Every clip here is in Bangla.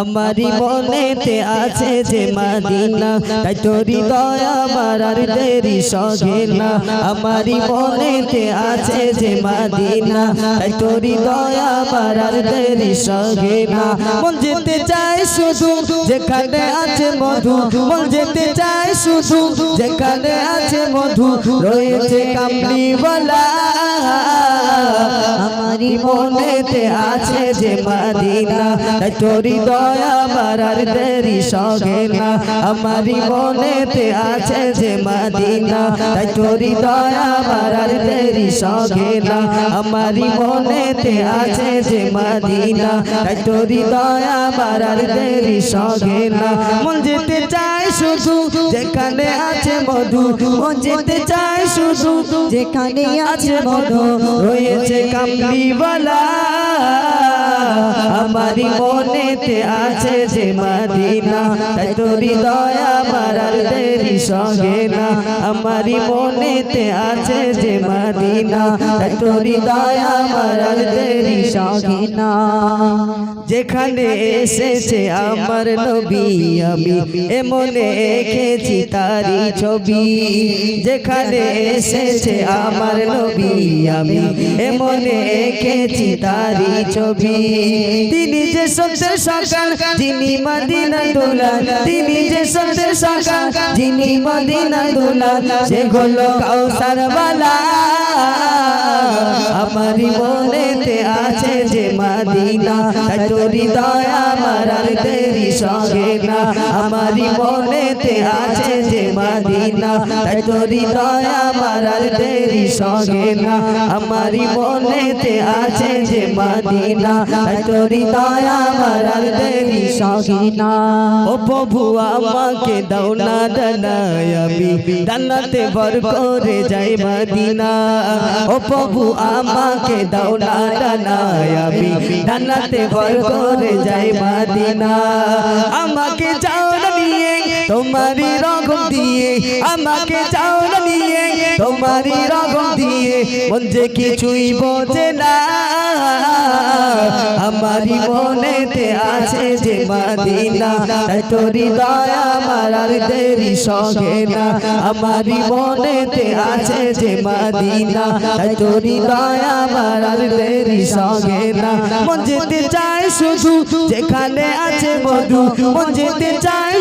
আমারি মনেতে আছে যে মাদিনা। তাই তোরি দয়া আমার আর দেরি সগে না। আমারি মনেতে আছে যে মাদিনা। তাই তোরি দয়া আমার আর দেরি সগে না। মন যেতে চাই শুধু যেখানে আছে মধু। মন যেতে চাই শুধু যেখানে আছে মধু। রয়েছে কামলিওয়ালা। আমারি মনেতে আছে যে মাদিনা। তাই তোরি দয়া মারার দেরি সগে না। আমারি মনেতে আছে যে মাদিনা, তাই তোরি দয়া মারার দেরি সগে না। আমারি মনেতে আছে যে মাদিনা, তাই তোরি দয়া মারার দেরি সগে না। মন যেতে চাই শুধু যেখানে আছে মধু, মন যেতে চাই শুধু যেখানে আছে মধু, রয়েছে কামলিওয়ালা। আমারি মনেতে আছে যে মাদিনা তাই তোরি দয়া মারার দেরি সঙ্গে আমারি মনেতে আছে যে তোরি দয়া যেখানে এসেছে আমার নবী আমি এমনে এঁকেছি তারি ছবি। যেখানে এসেছে আমার নবী আমি এমনে এঁকেছি তারি ছবি। তিনি যে সত্যের সকাল যিনি দোলা তিনি যে সত্যের সকাল যিনি মদিনা দোলা সে হলো কাউসার বালা। আমারি মনেতে আছে যে মাদিনা, তাই তোরি দয়া মারার দেরি সঙ্গে না। আমারি মনেতে আছে যে মাদিনা তোরি দয়া মারার দেরি সঙ্গে না। আমারি মনেতে আছে যে মাদিনা তোরি দয়া মারার দেরি সঙ্গে না। ও প্রভু, আমাকে দাও না ডানায় আমি। ভর করে যাই মাদিনা। ও প্রভু আমাকে দাও না আমি ডানাতে ভর করে যাই মাদিনা। আমাকে চাও নিয়ে তোমারি রকম দিয়ে। আমাকে চাও নিয়ে তোমারি রকম দিয়ে। মন কিছুই বোঝে না। আমারি মাদিনা দেরি সঙ্গে না। আছে যে মাদিনা দেরি সঙ্গে না। মন যেতে শুধু যেখানে আছে মধু, মন যেতে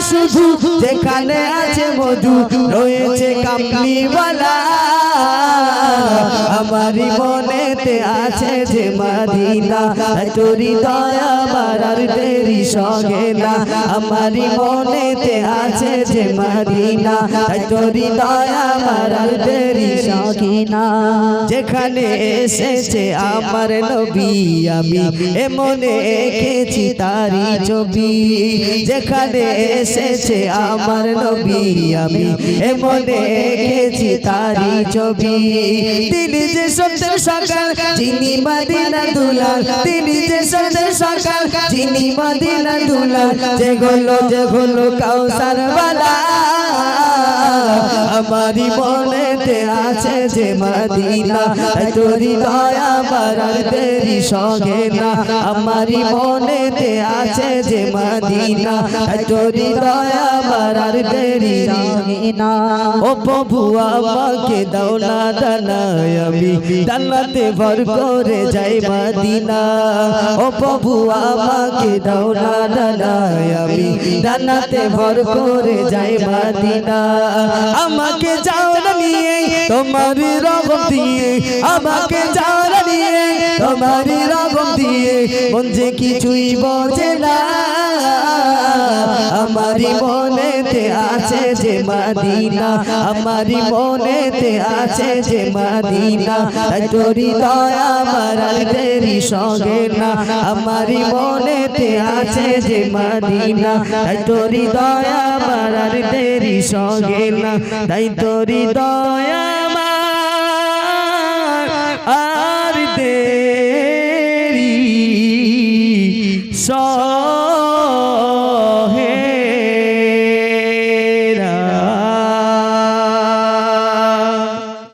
শুধু যেখানে আছে মধু, রয়েছে কামলিওয়ালা। আমারি মনেতে আছে যে মাদিনা। তোরি দয়া দেরি সঙ্গে না। আমারি মনেতে আছে যে মাদিনা। তোরি দয়া দেরি সঙ্গে না। যেখানে এসেছে আমার নবী, আমি এমনে এঁকেছি তারি ছবি। যেখানে এসেছে আমার নবী, আমি এমনে এঁকেছি তারি ছবি। তিনি যে সত্যের সকাল যিনি মদিনা দুলাল, তিনি যে সত্যের সকাল। যিনি মদিনা দুলাল, যে গলো যে গলো কাউসার বালা। আমারি মনেতে আছে যে মাদিনা। তোরি দয়া মারার দেরি সঙ্গে না। আমারি মনেতে আছে যে মাদিনা। তোরি দয়া মারার দেরি ও প্রভু, আমাকে দাও না দানায় আমি। দানাতে ভর করে যাই মাদিনা। ও প্রভু, আমাকে দাও না দানায় আমি। দানাতে ভর করে যাই মাদিনা। আমাকে যাও না নিয়ে তোমারি রকম দিয়ে, আমাকে যাও না নিয়ে তোমারি রকম দিয়ে, মন কিছুই বোঝে না। আমারি মনেতে আছে যে মাদিনা আমারি মনেতে আছে যে মাদিনা। তোরি দয়া সঙ্গে না আমারি মনেতে আছে যে মাদিনা তাই তোরি দয়া মারার দেরি সঙ্গে না। তাই তোরি দয়া আর দেরি সঙ্গে